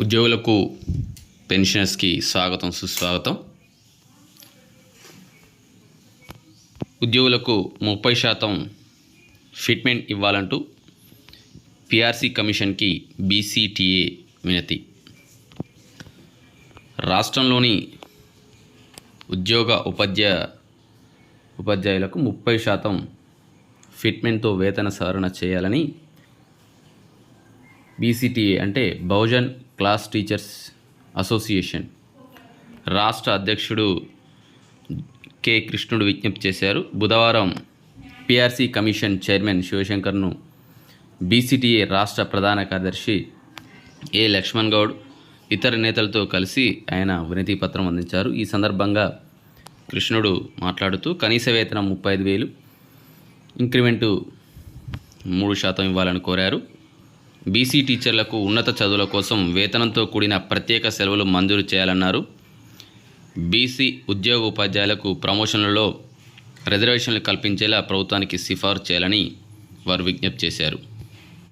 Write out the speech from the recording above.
ఉద్యోగులకు పెన్షనర్స్కి స్వాగతం సుస్వాగతం. ఉద్యోగులకు ముప్పై శాతం ఫిట్మెంట్ ఇవ్వాలంటూ పిఆర్సీ కమిషన్కి బీసీటీఏ వినతి. రాష్ట్రంలోని ఉద్యోగ ఉపాధ్యాయ ఉపాధ్యాయులకు ముప్పై శాతం ఫిట్మెంట్తో వేతన సవరణ చేయాలని బీసీటీఏ అంటే బహుజన్ క్లాస్ టీచర్స్ అసోసియేషన్. రాష్ట్ర అధ్యక్షుడు కె కృష్ణుడు విజ్ఞప్తి చేశారు. బుధవారం పిఆర్సీ కమిషన్ చైర్మన్ శివశంకర్ను బీసీటీఏ రాష్ట్ర ప్రధాన కార్యదర్శి ఏ లక్ష్మణ్ గౌడ్ ఇతర నేతలతో కలిసి ఆయన వినతి పత్రం అందించారు. ఈ సందర్భంగా కృష్ణుడు మాట్లాడుతూ కనీస వేతనం ముప్పై ఐదు వేలు ఇంక్రిమెంటు మూడు శాతం ఇవ్వాలని కోరారు. బీసీ టీచర్లకు ఉన్నత చదువుల కోసం వేతనంతో కూడిన ప్రత్యేక సెలవులు మంజూరు చేయాలన్నారు. బీసీ ఉద్యోగ ఉపాధ్యాయులకు ప్రమోషన్లలో రిజర్వేషన్లు కల్పించేలా ప్రభుత్వానికి సిఫార్సు చేయాలని వారు విజ్ఞప్తి చేశారు.